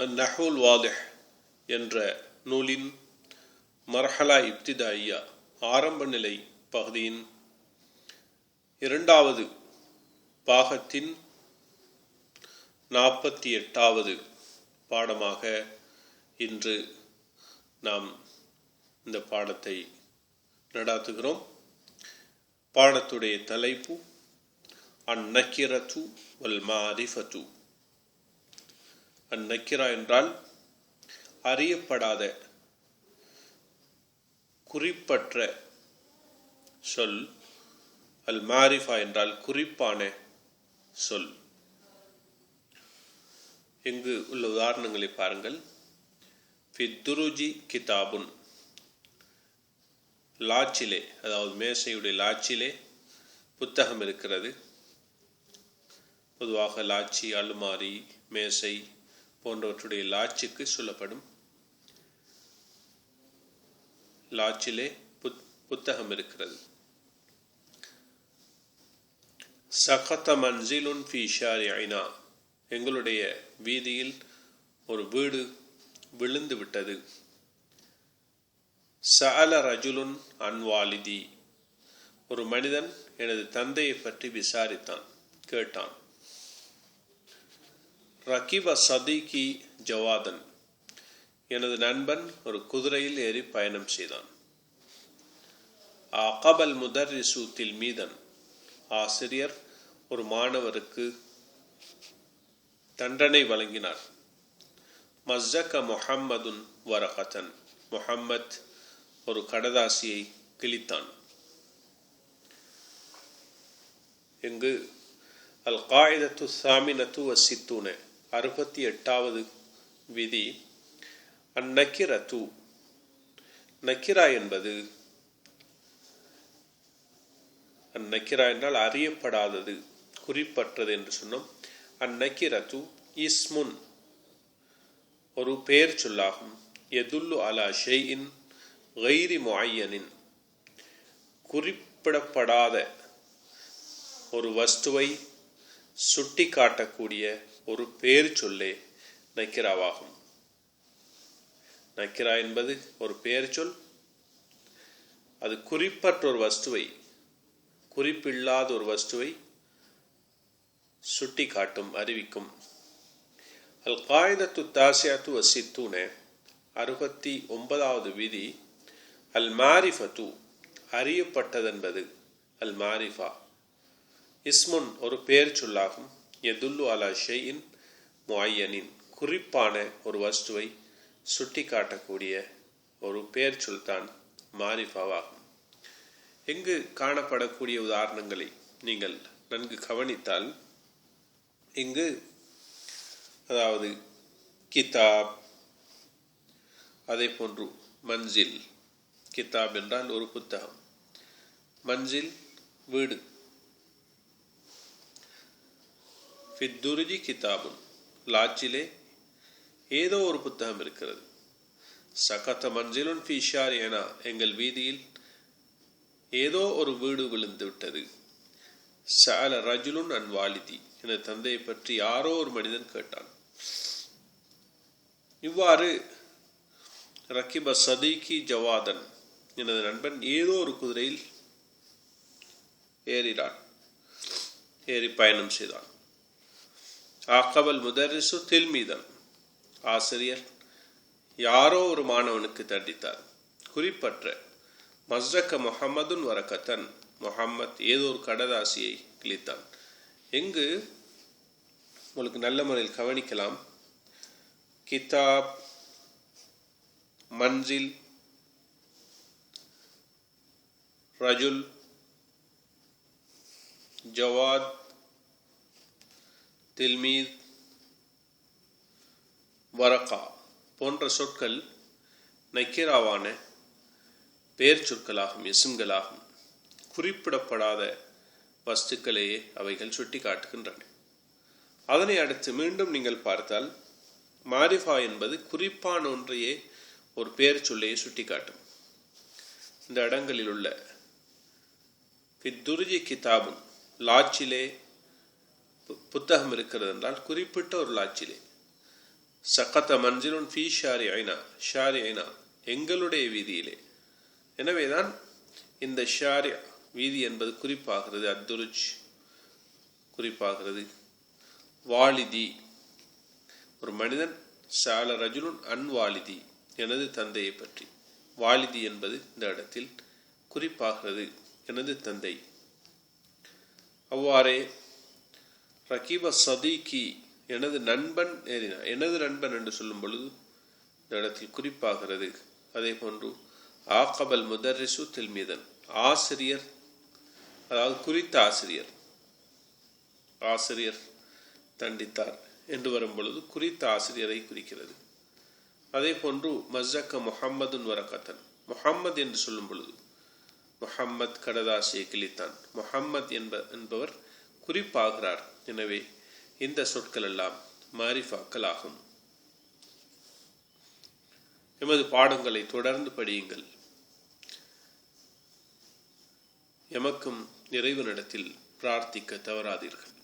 அந்நஹுல் வாதிஹ் என்ற நூலின் மர்ஹலா இப்திதாயியா ஆரம்ப நிலை பகுதியின் இரண்டாவது பாகத்தின் நாற்பத்தி எட்டாவது பாடமாக இன்று நாம் இந்த பாடத்தை நடாத்துகிறோம். பாடத்துடைய தலைப்பு அந்நக்கிரத்து வல் மாரிஃபத்து அந்நக்கிரா என்றால் அறியப்படாத குறிப்பற்ற சொல். அல் மாரிஃபா என்றால் குறிப்பான சொல். இங்கு உள்ள உதாரணங்களை பாருங்கள். ஃபித்துருஜி கிதாபுன். லாச்சிலே அதாவது மேசையுடைய லாச்சிலே புத்தகம் இருக்கிறது. பொதுவாக லாச்சி அலுமாரி மேசை போன்றவற்றுடைய லாட்சிக்கு சொல்லப்படும் லாச்சிலே புத் புத்தகம் இருக்கிறது. சகத மன்சிலுன் ஃபீஷாரி ஐனா எங்களுடைய வீதியில் ஒரு வீடு விழுந்து விட்டது. சஅல ரஜுலுன் அன்வாலிதி ஒரு மனிதன் எனது தந்தையை பற்றி விசாரித்தான் கேட்டான். ரகிப சதீகி ஜவாதன். எனது நண்பன் ஒரு குதிரையில் ஏறி பயணம் செய்தான். அகபல் முதர்ரிசு மீதன். ஆசிரியர் ஒரு மாணவருக்கு தண்டனை வழங்கினார். மஸ்ஸக முஹம்மதுன் வரகத்தன் முஹம்மத் ஒரு கடதாசியை கிழித்தான். இங்கு அல் காயிதத்து சாமினத்து வசித்தூன அறுபத்தி எட்டாவது விதி அந்நக்கிரத்து. நக்கிரா என்பது அந்நக்கிரா என்றால் அறியப்படாதது குறிப்பற்றது என்று சொன்னோம். அந்நக்கிரத்து இஸ்முன் ஒரு பெயர் சொல்லாகும். எதுல்லு அலா ஷெயின் கைரி முஐயனின். குறிப்பிடப்படாத ஒரு வஸ்துவை சுட்டி காட்டக்கூடிய ஒரு பேர் சொல்லே நக்கிராவாகும். நக்கிரா என்பது ஒரு பெயர் சொல். அது குறிப்பற்ற ஒரு வஸ்துவை குறிப்பில்லாத ஒரு வஸ்துவை சுட்டி காட்டும் அறிவிக்கும். அல் காயிதத்து தாசியாத்து வசித்தூன அறுபத்தி ஒன்பதாவது விதி அல் மாரிஃபத்து அறியப்பட்டதென்பது அல் மாரிஃபா இஸ்முன் ஒரு பெயர் சொல்லாகும். எதுல்லு அலா ஷெயின் முஐயனின் குறிப்பான ஒரு வஸ்துவை சுட்டி காட்டக்கூடிய ஒரு பெயர் சொல்தான் மாரிஃபாவாகும். எங்கு காணப்படக்கூடிய உதாரணங்களை நீங்கள் நன்கு கவனித்தால் இங்கு அதாவது கிதாப் அதே போன்று மஞ்சில் கிதாப் என்றால் ஒரு புத்தகம். மஞ்சில் வீடு. ஃபித்துருஜி கிதாபுன் லாச்சிலே ஏதோ ஒரு புத்தகம் இருக்கிறது சகத்த மஞ்சிலுன் ஃபிஷார் என எங்கள் வீதியில் ஏதோ ஒரு வீடு விழுந்து விட்டது சால ரஜுலுன் அன் வாலிதி எனது தந்தையை பற்றி யாரோ ஒரு மனிதன் கேட்டான்। இவ்வாறு ரக்கிப சதீகி ஜவாதன் எனது நண்பன் ஏதோ ஒரு குதிரையில் ஏறினான் ஏறி பயணம் செய்தான்। ஆக்கவல் முதரிசு தில்மீதன் ஆசிரியர் யாரோ ஒரு மாணவனுக்கு தண்டித்தார். குறிப்பற்ற மஸ்ரக்க முகம்மதுன் வரக்கத்தன் முகம்மத் ஏதோ ஒரு கடதாசியை கிழித்தான். எங்கு? உங்களுக்கு நல்ல முறையில் கவனிக்கலாம். கிதாப் மன்சில் ரஜுல் ஜவாத் தில்மீத் வரக்கா போன்ற சொற்கள் நக்கீராவான பெயர் சொற்களாகும் எசும்களாகும். குறிப்பிடப்படாத வஸ்துக்களையே அவைகள் சுட்டி காட்டுகின்றன அதனை அடுத்து மீண்டும் நீங்கள் பார்த்தால் மாரிஃபா என்பது குறிப்பான ஒன்றையே ஒரு பெயர் சொல்லையே சுட்டி காட்டும் இந்த இடங்களில் உள்ள துருஜி கிதாபும் லாச்சிலே புத்தகம் இருக்கிறது என்றால் குறிப்பிட்ட ஒரு லாட்சிலே சக்கத்த மஞ்சிலுன் ஃபி ஷாரி ஐனா ஷாரி ஐனா எங்களுடைய வீதியிலே. எனவேதான் இந்த ஷாரி வீதி என்பது குறிப்பாகிறது அத்துருஜ் குறிப்பாகிறது. வாலிதி ஒரு மனிதன் சால ரஜுலுன் அன்வாலிதி எனது தந்தையை பற்றி. வாலிதி என்பது இந்த இடத்தில் குறிப்பாகிறது எனது தந்தை. அவ்வாறே ரகீப சதீகி எனது நண்பன் எனது நண்பன் என்று சொல்லும் பொழுது இந்த இடத்தில் குறிப்பாகிறது. அதே போன்று ஆகபல் முதர்ரிசு தில்மீதன் ஆசிரியர் அதாவது குறித்த ஆசிரியர் ஆசிரியர் தண்டித்தார் என்று வரும் பொழுது குறித்த ஆசிரியரை குறிக்கிறது. அதே போன்று மஸ்ஜக்க முஹம்மதுன் வரகத்தன் முஹம்மது என்று சொல்லும் பொழுது முஹம்மத் கடதாசியை கிழித்தான். முஹம்மத் என்ப என்பவர் குறிப்பாகிறார். எனவே இந்த சொற்கள் எல்லாம் மாரிஃபாக்கள் ஆகும் எமது பாடங்களை தொடர்ந்து படியுங்கள். எமக்கும் இறைவனிடத்தில் பிரார்த்திக்க தவறாதீர்கள்.